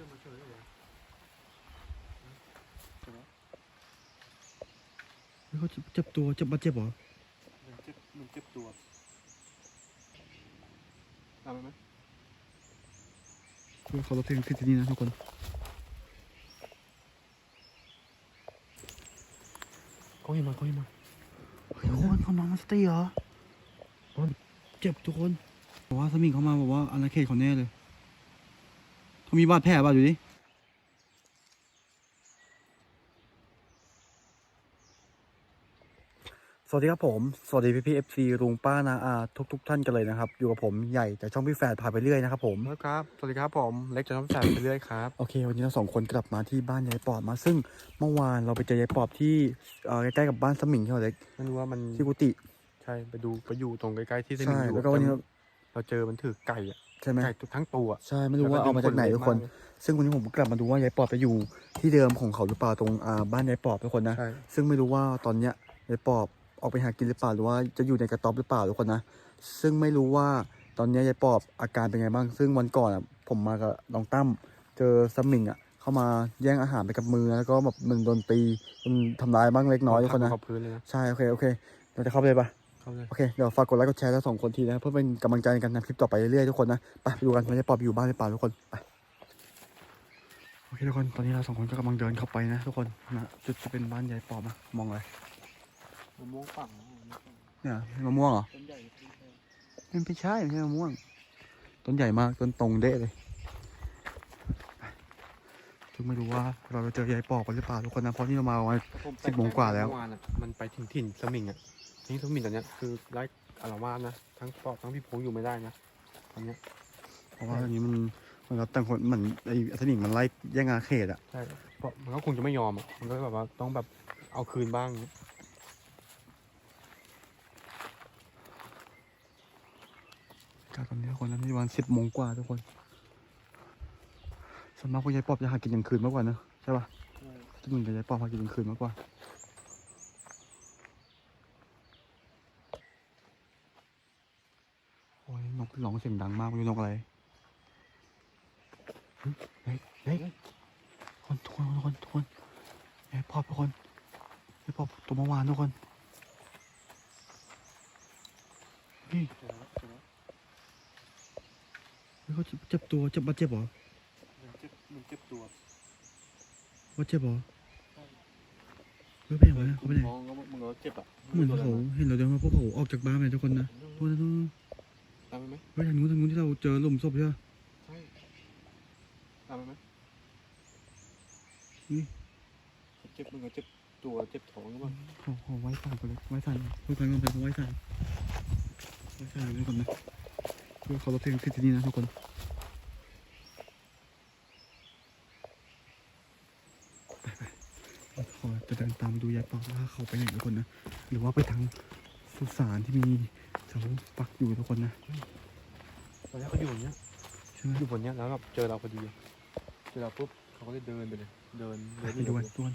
ชื่อมาเฉยเลยเฮ้ยเขาเจ็บตัวเจ็บบาดเจ็บเหรอมันเจ็บมันเจ็บตัวตามไปไหมเฮ้ยเขารถเพลงที่นี่นะทุกคนเขาเห็นมาเขาเห็นมาเฮ้ยทุกคนเขานอนมาสเตย์เหรอเจ็บทุกคนบอกว่าสมิงเขามาบอกว่าอาณาเขตเขาแน่เลย เขามีบาดแผลป่ะดูดิสวัสดีครับผม สวัสดีพี่พีเอฟซีลุงป้านาอาทุกทุกๆท่านกันเลยนะครับ อยู่กับผมใหญ่แต่ช่องพี่แฝดพาไปเรื่อยนะครับผมแล้วครับ สวัสดีครับผม เล็กจะทำแสบไปเรื่อยครับ โอเค วันนี้เราสองคนกลับมาที่บ้านยายปอบมา ซึ่งเมื่อวานเราไปเจอยายปอบที่เอ่อใกล้ๆกับบ้านสมิงใช่ไหมเล็กไม่รู้ว่ามันที่กุฏิ ใช่ ไปดูไปอยู่ตรงใกล้ๆที่สนิใช่มอยู่แล้วก็วันนี้เราเราเจอมันถือไก่อะ ใช่ไหมไก่ทั้งตัว ใช่ไม่รู้ว่าเอามาจากไหนทุกคน ซึ่งวันนี้ผมกลับมาดูว่ายายปอบไปอยู่ที่เดิมของเขาหรือเปล่าตรงอ่าบ้านยายปอบทุกคนนะ ใช่ ซึ่งไม่รู้ว่าตอนเนี้ยยายปอบออกไปหากินหรือเปล่าหรือว่าจะอยู่ในกระต๊อบหรือเปล่าทุกคนนะ ซึ่งไม่รู้ว่าตอนเนี้ยยายปอบอาการเป็นไงบ้าง ซึ่งวันก่อนอะผมมากับน้องตั้มเจอสมิงอะเข้ามาแย่งอาหารไปกับมือแล้วก็แบบมันโดนตีจนทำร้ายบ้างเล็กน้อยทุกคนนะ เขาพื้นเลยนะ ใช่ โอเค โอเค เราจะเข้าไปเลยปะ เข้าเลย โอเค เดี๋ยวฝากกดไลค์กดแชร์ทั้งสองคนทีนะเพื่อเป็นกำลังใจในการทำคลิปต่อไปเรื่อยๆทุกคนนะไปไปดูกันว่ายายปอบอยู่บ้านหรือเปล่าทุกคนไปโอเคทุกคนตอนนี้เราสองคนก็กำลังเดินเข้าไปนะทุกคนนะจุดจะเป็นบ้านยายปอบนะมองอะไรมะม่วงฝั่งเนี่ยมะม่วงเหรอต้นใหญ่มันไม่ใช่ไม่ใช่มะม่วง ต้นใหญ่มากต้นตรงเด้เลยไปซึ่งไม่รู้ว่าเราจะเจอยายปอบกันหรือเปล่าทุกคนนะเพราะนี่เรามาวันสิบโมงกว่าแล้วเมื่อวานอะมันไปถึงถิ่นสมิงอะ ที่สมิงตอนเนี้ยคือไล่อารวาสนะทั้งปอบทั้งพี่พงอยู่ไม่ได้นะตอนเนี้ยเพราะว่าอันนี้มันมันเราต่างคนเหมือนไอ้อัศนิงมันไล่แย่งอาเขตอะใช่เพราะมันก็คงจะไม่ยอมอะมันก็แบบว่าต้องแบบเอาคืนบ้างการตอนนี้ทุกคนนะนี่วันสิบโมงกว่าทุกคนส่วนมากพวกยายปอบจะหากินกลางคืนมากกว่านะใช่ปะที่มึงกับยายปอบหากินกลางคืนมากกว่าโอ้ยนก ร้องเสียงดังมากไม่รู้นกอะไรเฮ้ยเฮ้ยเฮ้ยคนทุกคนทุกคนทุกคนยายปอบทุกคนยายปอบตัวเมื่อวานทุกคนนี่เฮ้ยเขาเจ็บตัวเจ็บบาดเจ็บเหรอมันเจ็บมันเจ็บตัวบาดเจ็บเหรอเฮ้ยไปไหนวะเนี่ยเขาไปไหนมองก็มึงก็เจ็บอะเหมือนเขาเห็นเราเดินมาพวกเขาออกจากบ้านไปทุกคนนะทุกคนนะทุกคน ตามไปไหมเฮ้ยทางนู้นทางนู้นที่เราเจอหลุมศพใช่ไหมใช่ตามไปไหมนี่เจ็บมึงก็เจ็บตัวเจ็บท้องก็บ้างขอขอไว้สั่นก่อนเลยไว้สั่นทุกคนต้องไปไว้สั่นไว้สั่นทุกคนนะเพื่อเขาเราเพลงที่นี่นะทุกคนไปไปขอจะเดินตามดูยายปอกว่าเขาไปไหนทุกคนนะ หรือว่าไปทางสุสานที่มี เสาปักอยู่ทุกคนนะตอนแรกเขาอยู่อย่างเงี้ยใช่ไหมอยู่บนเนี้ยแล้วแบบเจอเราพอดีเจอเราปุ๊บเขาก็เลยเดินไปเลย เดินไปเดินดูกันทุกคน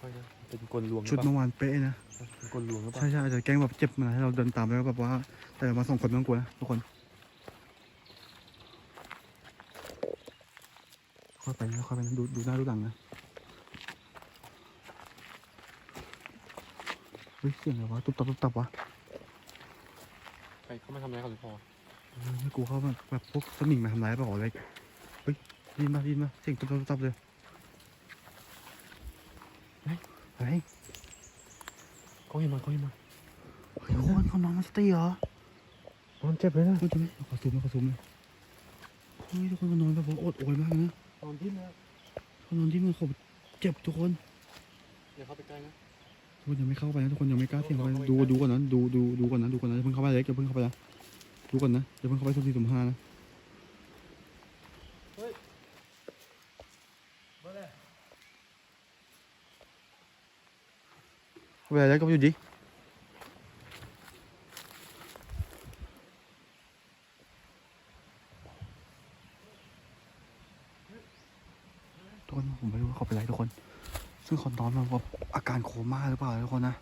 ค่อยๆนะเป็นกลลวงหรืชุดอเปล่าเมื่อวานเป๊ะนะเป็นกลลวงหรือเปล่าใช่ใช่อาจจะแกล้งแบบเจ็บมาให้เราเดินตามไปแล้วแบบว่า แต่มาสองคนไม่ต้องกลัวนะทุกคนค่อยไปนะค่อยไปนะดูดูหน้าดูหลังนะ เฮ้ยเสียงอะไรวะตุ๊บตับตุ๊บตับวะใครเข้ามาทำร้ายเขาหรือเปล่าเออไม่กลัวเขาแบบแบบพวกสมิงมาทำร้ายเปล่าอะไรเฮ้ยไดีมาไดีมาเสียงตุ๊บตับตุ๊บตับเลยเฮ้ยเฮ้ยเขาเห็นมาเขาเห็นมาเฮ้ยทุกคนเขานอนมาสเตย์เหรอมันเจ็บเลยนะ เฮ้ยจริงไหมขอซูมเลยขอซูมเลยเฮ้ยทุกคนเขานอนแบบว่าอดโอยมากเลยนะนอนที่นะเขานอนที่มือเขาเจ็บทุกคน อย่าเข้าไปใกล้นะ ทุกคนยังไม่เข้าไปนะทุกคนยังไม่กล้าเสี่ยงเข้าไปดูดูก่อนนะดูดูดูก่อนนะดูก่อนนะอย่าเพิ่งเข้าไปเล็กอย่าเพิ่งเข้าไปนะดูก่อนนะอย่าเพิ่งเข้าไปสุ่มสี่สุ่มห้านะเข้าไปเล็กก็ไปอยู่ดิทุกคนผมไม่รู้ว่าเขาเป็นไรทุกคน ซึ่งคนนอนมันแบบอาการโคม่าหรือเปล่าทุกคนนะ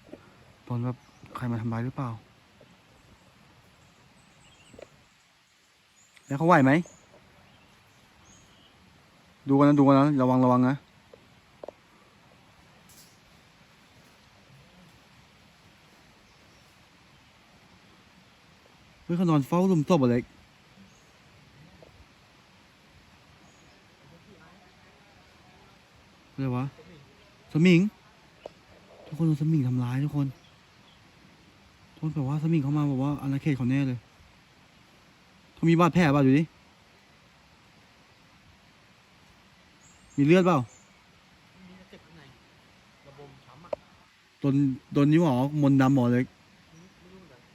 โดนแบบใครมาทำร้ายหรือเปล่า แล้วเขาไหวไหม ดูกันนะดูกันนะระวังระวังนะเฮ้ยเขานอนเฝ้าลุมศพอะไรวะ สมิง ทุกคนโดนสมิงทำร้ายทุกคนทุกคนแบบว่าสมิงเขามาบอกว่าอาณาเขตเขาแน่เลยเขามีบาดแผลเปล่าดูดิมีเลือดเปล่ามีเจ็บข้างในระบมช้ำอะโดนโดนนิ้วหมอมนต์ดำหมอเลย ไม่รู้เหมือนกัน เข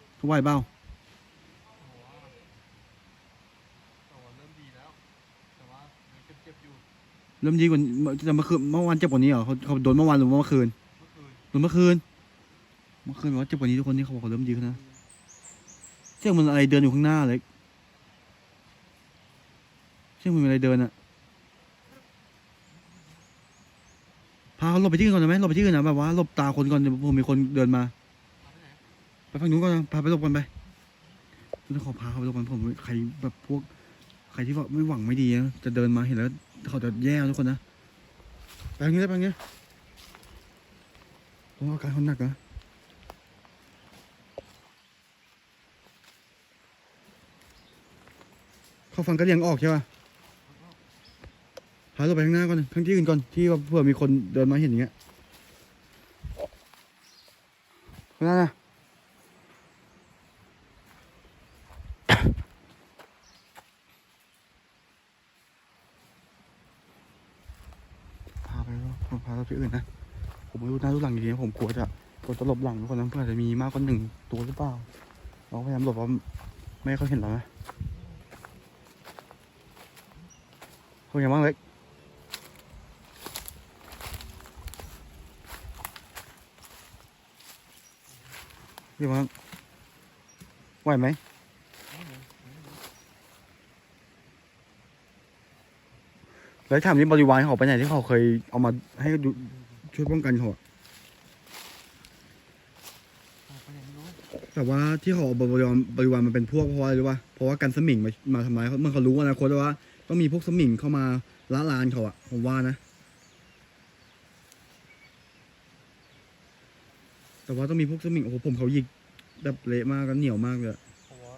า ไหวเปล่าแต่ว่าแต่ว่าเริ่มดีแล้วแต่ว่ายังเจ็บๆอยู่เริ่มดีกว่าแต่เมื่อคืนเมื่อวานเจ็บกว่านี้เหรอเขาเขาโดนเมื่อวานหรือเมื่อคืนเมื่อคืนโดนเมื่อคืน เมื่อคืนบอกว่าเจ็บกว่านี้ทุกคนนี่เขาบอกเขาเริ่มดีขึ้นนะเสียงมันอะไรเดินอยู่ข้างหน้าเลยเสียงมันมีอะไรเดินอะพาเขาหลบไปที่อื่นก่อนได้ไหมหลบไปที่อื่นนะแบบว่าหลบตาคนก่อนเดี๋ยวผมมีคนเดินมา พาไปไหน ไป ฝั่งนู้นก่อนนะพาไปหลบกันไปต้องขอพาเขาไปหลบกันผมใครแบบพวก ใครที่ว่าไม่หวังไม่ดีนะจะเดินมาเห็นแล้ว เขาจะแย่ทุกคนนะไปางนี้ได้ไปางนี้ต้องอาการเขาหนักนะเขาฟังกระเลียงออกใช่ป่ะพาเราไปข้างหน้าก่อนข้างที่อื่นก่อนที่ว่าเผื่อมีคนเดินมาเห็นอย่างเงี้ยข้างหน้านะ พาไปแล้วผมพาเราไปอื่นนะ ผมไม่รู้หน้ารู้หลังดีๆนะผมกลัวจะ กลัวจะหลบหลังทุกคนนะเพื่อจะมีมากกว่าหนึ่งตัวหรือเปล่า เราพยายามหลบว่าไม่เขาเห็นเรานะเขาอย่างบ้างเล็กเรียกว่าไหวไหมแล้วถามนี้บริวารเขาไปไหนที่เขาเคยเอามาให้ช่วยป้องกันเขาอะ พาไปไหนไม่ แต่ว่าที่เขาเอาบริวารบริวารมันเป็นพวกเพราะอะไรรู้ป่ะเพราะว่ากันสมิงมามาทำร้ายเขาเมื่อเขารู้อนาคตว่า ต้องมีพวกสมิงเข้ามาละลานเขาอะผมว่านะ แต่ว่าต้องมีพวกสมิงโอ้โหผมเขาหยิกแบบเละมากกันเหนียวมากเลยอะเพราะว่า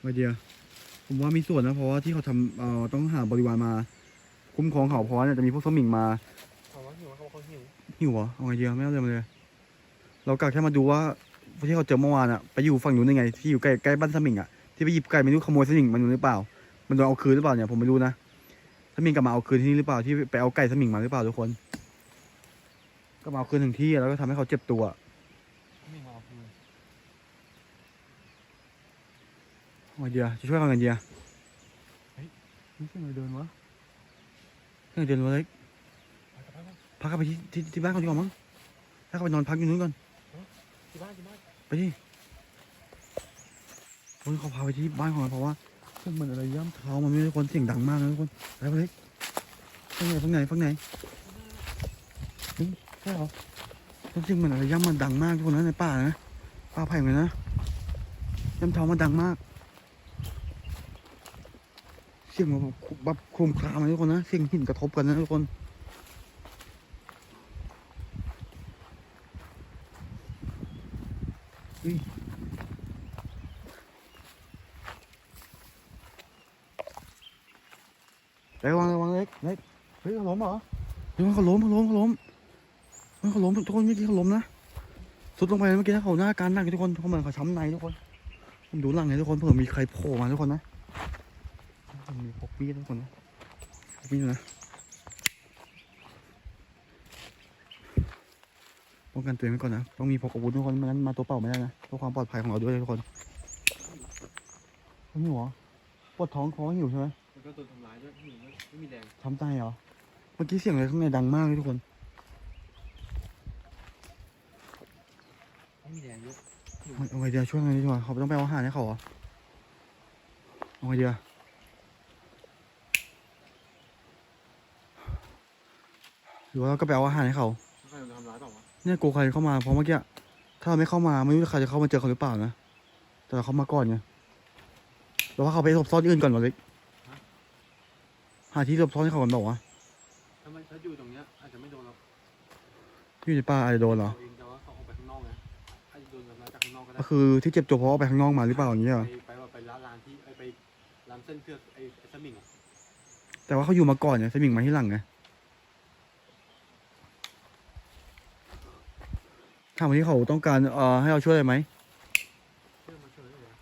ไอเดียผมว่ามีส่วนนะเพราะว่าที่เขาทำเอ่อต้องหาบริวารมา คุ้มครองเขาเพราะเนี่ยจะมีพวกสมิงมาหิวเขาบอกเขา หิวหิวเหรอเอาไงดีอะไม่เอาเลยมาเลย เรากะแค่มาดูว่าที่เขาเจอเมื่อวานอะไปอยู่ฝั่งนู้นยังไง ที่อยู่ใกล้ใกล้บ้านสมิงอะที่ไปหยิบไก่ไม่รู้ขโมยสมิงมันหรือเปล่า มันโดนเอาคืนหรือเปล่าเนี่ยผมไม่รู้นะสมิงกลับมาเอาคืนที่นี่หรือเปล่าที่ไปเอาไก่สมิงมาหรือเปล่าทุกคน ก็มาเอาคืนถึงที่แล้วก็ทำให้เขาเจ็บตัวไม่มาเอาคืนเอาไงดีอะจะช่วยเขาไงดีอะนี่เสียงอะไรเดินวะเสียงอะไรเดินวะเล็กไปกลับบ้าน พักเข้าไปที่ที่ที่บ้านเขาดีกว่ามั้งถ้าเขาไปนอนพักอยู่นู้นก่อน ที่บ้านที่บ้านไปดิโอ้ยเขาพาไปที่บ้านของมันเพราะว่าเสียงเหมือนอะไรย่ำเท้ามันม่ได้คนเสียงดังมากนะทุกคนไปไปเล็กฝั่งไหนฝั่งไหนฝั่งไหนเฮ้ยใช่เหรอเสียงเหมือนอะไรย่ำมันดังมากทุกคนนะในป่านะป่าไผ่เหมือนนะย่ำเท้ามันดังมากเสียงแบบแบบโครมครามเลยทุกคนนะเสียงหินกระทบกันนะทุกคนเฮ้ยเล็กระวังระวังเล็กเล็กเฮ้ยเขาล้มเหรอเฮ้ยเขาล้มเขาล้มเขาล้มเฮ้ยเขาล้มทุกคนเมื่อกี้เขาล้มนะสุดลงไปเมื่อกี้นะเขาหน้าการหนักทุกคนเขาเหมือนเขาช้ำในทุกคนผมดูหลังเลยทุกคนเผื่อมีใครโผล่มาทุกคนนะผมมีพกมีดทุกคนนะพกมีดนะป้องกันตัวเองไว้ก่อนนะต้องมีพกอาวุธทุกคนไม่งั้นมาตัวเปล่าไม่ได้นะเพื่อความปลอดภัยของเราด้วยทุกคนเขาหิวเหรอปวดท้องคอหิวใช่ไหมแล้วก็โดนทำร้ายด้วยหิวด้วยไม่มีแรงทำใจเหรอเมื่อกี้เสียงอะไรข้างในดังมากเลยทุกคนไม่มีแรงเยอะเอาเอาไงเดียช่วยไงดีกว่าเขาต้องไปเอาอาหารให้เขาเหรอเอาไงเดียหรือว่าเราก็ไปเอาอาหารให้เขาใครโดนทำร้ายเปล่าวะเนี่ยกูใครเข้ามาเพราะเมื่อกี้ถ้าเราไม่เข้ามาไม่รู้ใครจะเข้ามาเจอเขาหรือเปล่านะแต่เราเข้ามาก่อนไงเราว่าเขาไปหลบซ่อนอื่นก่อนวะเล็กหาที่หลบซ่อนให้เขาก่อนบอกว่า อยู่ในป่าอาจจะโดนเหรอเองแต่ว่าเขาออกไปข้างนอกไงอาจจะโดนทำร้ายจากข้างนอกก็ได้ก็คือที่เจ็บตัวเพราะว่าไปข้างนอกมาหรือเปล่าอย่างเงี้ยเหรอไปไปว่าไปร้านร้านที่ไอไปร้านเส้นเทือกไอไอ้สมิงอะแต่ว่าเขาอยู่มาก่อนไงสมิงมาที่หลังไงถามว่าที่เขาต้องการเอ่อให้เราช่วยอะไรไหมเชื่อมาช่วยเลยเหรอ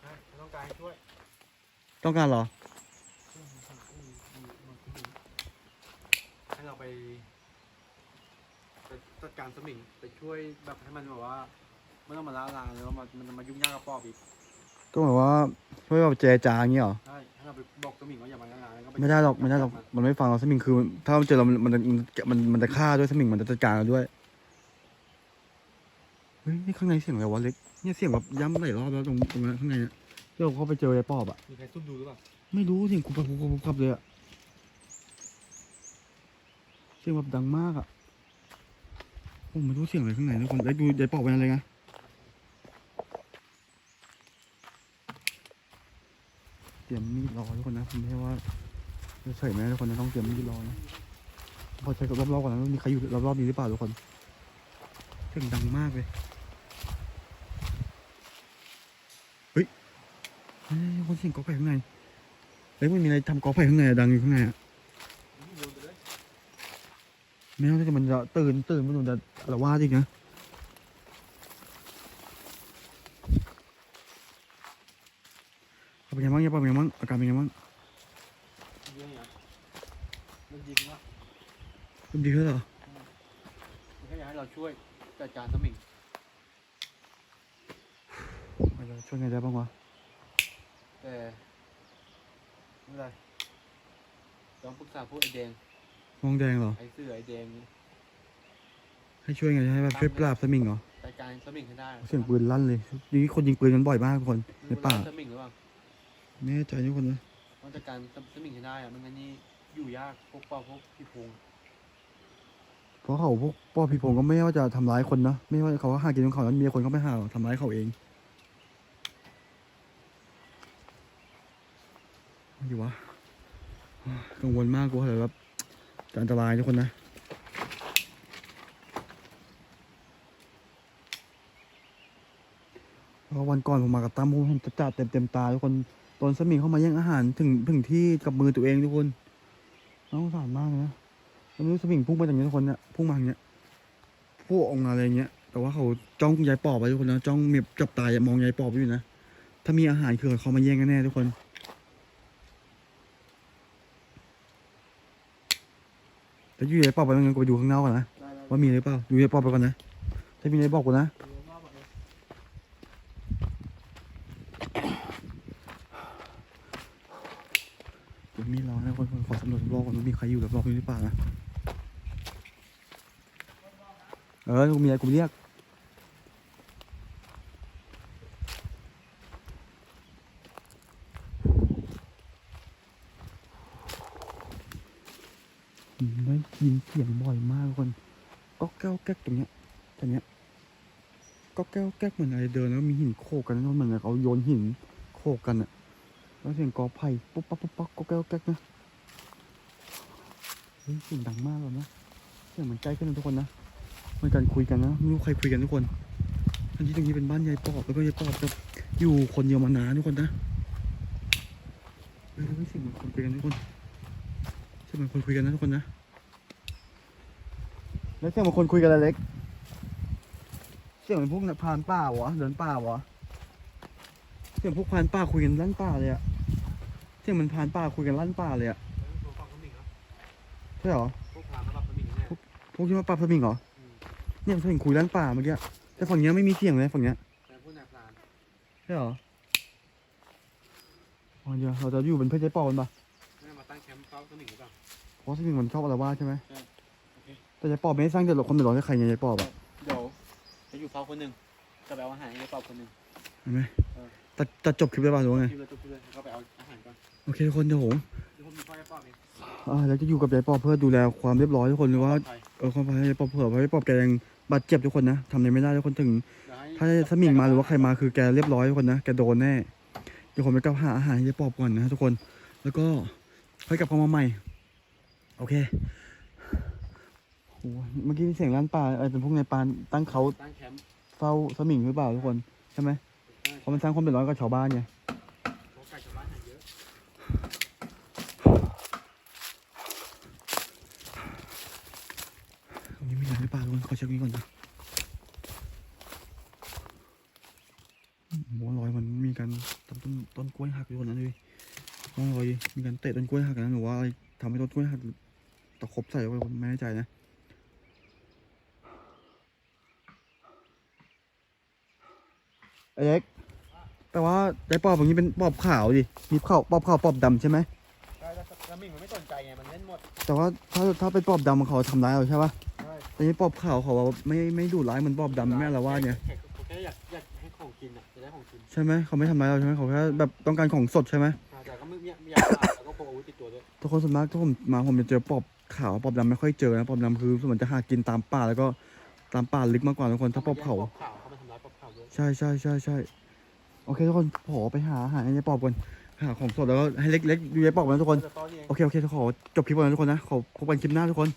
ใช่เขาต้องการให้ช่วย ต้องการเหรอ ให้เราไป ไปจัดการสมิงไปช่วยแบบให้มันแบบว่าไม่ต้องมาล้าลานแล้วมันมันมายุ่งยากกับปอบอีกก็แบบว่าช่วยแบบเจรจาอย่างเงี้ยเหรอ ใช่ให้เราไปบอกสมิงว่าอย่ามาล้าลานแล้วก็ปไม่ได้หรอกไม่ได้หรอกมันไม่ฟังเราสมิงคือ ถ้ามันเจอเรามันมันจะมันมันจะฆ่าด้วยสมิงมันจะจัดการเราด้วยเฮ้ยนี่ข้างในเสียงอะไรวะเล็กเนี่ยเสียงแบบย้ำหลายรอบแล้วตรงตรงนั้นข้างในเนี่ยที่เราเข้าไปเจอไอ้ปอบอะมีใครซุ่มดูหรือเปล่าไม่รู้เสียงคุบคุบคุบคุบคุบเลยอะเสียงแบบดังมากอะ ผมไม่รู้เสียงอะไรข้างในทุกคนแล้ดูไอ้ปอบเป็นอะไรไงเตรียมมีดรอทุกคนนะผมไม่ใช่ว่าเฉยๆนะทุกคนนะต้องเตรียมมีดรอนะพอใช้กับรอบๆก่อนนะมีใครอยู่รอบๆนี้หรือเปล่าทุกคนเสียงดังมากเลยเฮ้ยคนเสียงกอไผ่ข้างในเฮ้ยมันมีอะไรทำกอไผ่ข้างในดังอยู่ข้างในอะ ไม่งั้นจะมันจะตื่นตื่นมันจะอาละวาดอีกนะเอาเป็นไงบ้างเนี่ยเป็นไงบ้างอาการเป็นไงบ้างเยอะอย่างมันยิงว่าเริ่มดีขึ้นแล้วเหรอมันแค่อยากให้เราช่วยจัดการสมิงเราจะช่วยไงได้บ้างวะแต่ไม่เป็นไรต้องปรึกษาพวกไอแดง มองแดงเหรอ ไอเสือไอแดงนี่ให้ช่วยไงให้แบบช่วยปราบสมิงเหรอจัดการสมิงให้ได้เสียงปืนลั่นเลยนี่คนยิงปืนกันบ่อยมากทุกคนในป่าสมิงหรือเปล่าไม่แน่ใจทุกคนนะต้องจัดการสมิงให้ได้อะไม่งั้นนี่อยู่ยากพวกปอบพวกพี่พงเพราะเขาพวกป้อพี่พงก็ไม่ว่าจะทำร้ายคนนะไม่ว่าเขาหากินของเขาแล้วมีคนเขาไม่หาหรอกทำร้ายเขาเองไม่อยู่วะกังวลมากกลัวเลยแบบจะ อันตรายทุกคนนะเพราะวันก่อนผมมากับตั้มผมจะจัดเต็มเต็มตาทุกคนตอนสมิงเข้ามาแย่งอาหารถึงถึงที่กับมือตัวเองทุกคนน่าสงสารมากเลยนะแล้วไม่รู้สมิงพุ่งมาจากไหนทุกคนเนี่ยพุ่งมาอย่างเงี้ยพุ่งออกมาอะไรเงี้ย แต่ว่าเขาจ้องยายปอบไปทุกคนนะจ้องเมียจับตายมองยายปอบอยู่นะถ้ามีอาหารคือเขามาแย่งกันแน่ทุกคน แต่อยู่ยายปอบไปงั้นก็ไปดูข้างนอกก่อนนะว่ามีหรือเปล่าดูยายปอบไปก่อนนะถ้ามีอะไรบอกกูนะเดี๋ยวมีรอนะคนขอสำรวจรอบก่อนว่ามีใครอยู่รอบๆนี้หรือเปล่านะเออกูมีอะไรกูเรียก อืมได้ยินเสียงบ่อยมากทุกคน แก๊กตรงเนี้ยตรงเนี้ยก็แก้วแก๊กเหมือนอะไรเดินแล้วมีหินโขกกันนะเหมือนเขาโยนหินโขกกันอะแล้วเสียงกอไผ่ปุ๊บปั๊บปุ๊บปั๊บก็แก้วแก๊กนะเฮ้ยเสียงดังมากเลยนะเสียงมันใกล้ขึ้นทุกคนนะเหมันการคุยกันนะไม่รู้ใครคุยกันทุกคนอันนี้ตรงนี้เป็นบ้านยายปอบแล้วก็ยายปอบจะอยู่คนเดียวมานานทุกคนนะเฮ้ยเฮ้ยเสียงเหมือนคนคุยกันทุกคนเสียงเหมือนคนคุยกันนะทุกคนนะ แล้วเสียงบางคนคุยกันอะไรเล็ก เสียงเหมือนพวกพรานป่าวะเดินป่าวะเสียงพวกพรานป่าคุยกันลั่นป่าเลยอะเสียงเหมันพรานป่าคุยกันลั่นป่าเลยอะพวกปอบสมิงครับใช่เหรอ พวกพามาปอบสมิงแน่พวกที่มาปราบสมิงเหรออืมเนี่ยเสียงคุยลั่นป่าเมื่อกี้ แต่ฝั่งเนี้ยไม่มีเสียงเลยฝั่งเนี้ยแต่พวกนายพรานใช่เหรออ๋อเดี๋ยวเราจะอยู่เป็นเพื่อนใจปอกันปะน่ามาตั้งแคมป์เฝ้าสมิงหรือเปล่าเพราะสมิงมันชอบอะไรว่าใช่ไหมใช่โอเค แต่ใจปอบไม่ได้สร้างเดือดร้อนความเดือดร้อนให้ใครไงใจปอบอะเดี๋ยวจะอยู่เฝ้าคนหนึ่งจะไปเอาอาหารให้ปอบคนหนึ่ง เห็นไหมเออ ตัดตัดจบคลิปได้ป่ะหรือว่าไง คิวเลยทุกเลยเขาไปเอาอาหารก่อนโอเคทุกคนเดี๋ยวผมเดี๋ยวผมมีไฟให้ปอบเองอ่าแล้วจะอยู่กับยายปอบเพื่อดูแลความเรียบร้อยทุกคนหรือว่าปเออความปลอดภัยยายปอบเผื่อเพรายายปอบแกยังบาดเจ็บทุกคนนะทำอะไรไม่ได้ทุกคนถึงอย่ให้ถ้าสมิงมาหรือว่าใครมาคือแกเรียบร้อยทุกคนนะแกโดนแน่เดี๋ยวผมไปกลับหาอาหารให้ยายปอบก่อนนะทุกคน แล้วก็ค่อยกลับเข้ามาใหม่ โอเค โหเมื่อกี้มีเสียงร้านปลาอะไรเป็นพวกในปลาตั้งเขาตั้งแคมป์เฝ้าสมิงหรือเปล่าทุกคนใช่ไหมเพราะมันสร้างความเดือดร้อนกับชาวบ้านไงเพราะไก่ชาวบ้านหาเยอะตรงนี้มีอะไรหรือเปล่าทุกคนขอเช็คนี้ก่อนนะหัวลอยมันมีการทำต้นต้นกล้วยหักอยู่คนนั้นเลยร่องรอยมีการเตะต้นกล้วยหักนะหรือว่าอะไรทำให้ต้นกล้วยหักตะครบใส่ไว้ไม่แน่ใจนะ ไอ้เล็กแต่ว่าไอ้ปอบอย่างนี้เป็นปอบขาวดิมีขาวปอบขาวปอบดำใช่ไหมใช่แล้วสมิงมันไม่สนใจไงมันเล่นหมด แต่ว่าถ้าถ้าเป็นปอบดำเขาทำร้ายเราใช่ปะใช่แต่นี่ปอบขาวเขาว่าไม่ไม่ดุร้ายเหมือนปอบดำแม่ละว่าดเนี่ยแค่เขาแค่อยากอยากให้ของกินอะจะได้ของกินใช่ไหมเขาไม่ทำร้ายเราใช่ไหมเขาแค่แบบต้องการของสดใช่ไหมอ่าแต่ก็ไม่ไม่ไม่อยากฆ่าแล้วก็พกอาวุธติดตัวด้วยทุกคนส่วนมากถ้าผมมาผมจะเจอปอบขาวปอบดำไม่ค่อยเจอนะปอบดำคือส่วนมันจะหากินตามป่าแล้วก็ตามป่าลึกมากกว่าทุกคนถ้าปอบเขา ใช่ใช่ใช่ใช่โอเคทุกคนขอไปหาอาหารให้ยาปอบก่อนหาของสดแล้วก็ให้เล็กๆดูยาปอบนะทุกคน โอเคโอเคขอจบคลิปก่อนนะทุกคนนะ ขอพบกันคลิปหน้าทุกคน